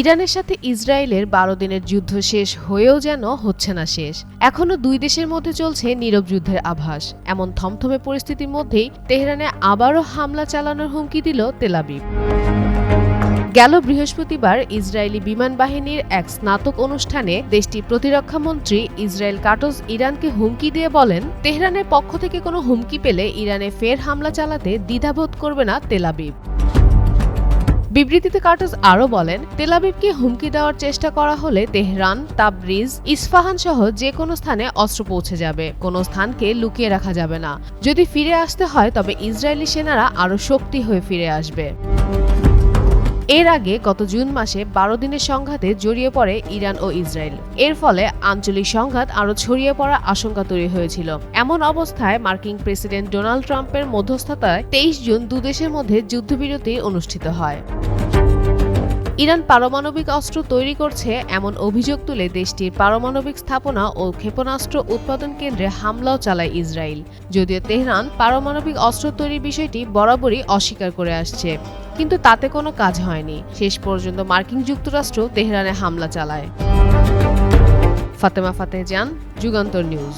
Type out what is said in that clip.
ইরানের সাথে ইসরায়েলের বারো দিনের যুদ্ধ শেষ হয়েও যেন হচ্ছে না শেষ। এখনও দুই দেশের মধ্যে চলছে নীরব যুদ্ধের আভাস। এমন থমথমে পরিস্থিতির মধ্যেই তেহরানে আবারও হামলা চালানোর হুমকি দিল তেলাবিব গেল বৃহস্পতিবার ইসরায়েলি বিমান বাহিনীর এক স্নাতক অনুষ্ঠানে দেশটির প্রতিরক্ষামন্ত্রী ইসরায়েল কাটোজ ইরানকে হুমকি দিয়ে বলেন, তেহরানের পক্ষ থেকে কোনো হুমকি পেলে ইরানে ফের হামলা চালাতে দ্বিধাবোধ করবে না তেলাবিব বিবৃতিতে কার্টাস আরও বলেন তেলাবিবকে হুমকি দেওয়ার চেষ্টা করা হলে তেহরান, তাবরিজ, ইস্ফাহান সহ যে কোনো স্থানে অস্ত্র পৌঁছে যাবে। কোনো স্থানকে লুকিয়ে রাখা যাবে না। যদি ফিরে আসতে হয়, তবে ইসরায়েলি সেনারা আরও শক্তি হয়ে ফিরে আসবে। এর আগে গত জুন মাসে বারো দিনের সংঘাতে জড়িয়ে পড়ে ইরান ও ইসরায়েল। এর ফলে আঞ্চলিক সংঘাত আরও ছড়িয়ে পড়ার আশঙ্কা তৈরি হয়েছিল। এমন অবস্থায় মার্কিন প্রেসিডেন্ট ডোনাল্ড ট্রাম্পের মধ্যস্থতায় তেইশ জুন দুদেশের মধ্যে যুদ্ধবিরতি অনুষ্ঠিত হয়। ইরান পারমাণবিক অস্ত্র তৈরি করছে এমন অভিযোগ তুলে দেশটির পারমাণবিক স্থাপনা ও ক্ষেপণাস্ত্র উৎপাদন কেন্দ্রে হামলাও চালায় ইসরায়েল। যদিও তেহরান পারমাণবিক অস্ত্র তৈরির বিষয়টি বরাবরই অস্বীকার করে আসছে। কিন্তু তাতে কোনো কাজ হয়নি। শেষ পর্যন্ত মার্কিন যুক্তরাষ্ট্র তেহরানে হামলা চালায়। ফাতেমা ফাতেহ জান, যুগান্তর নিউজ।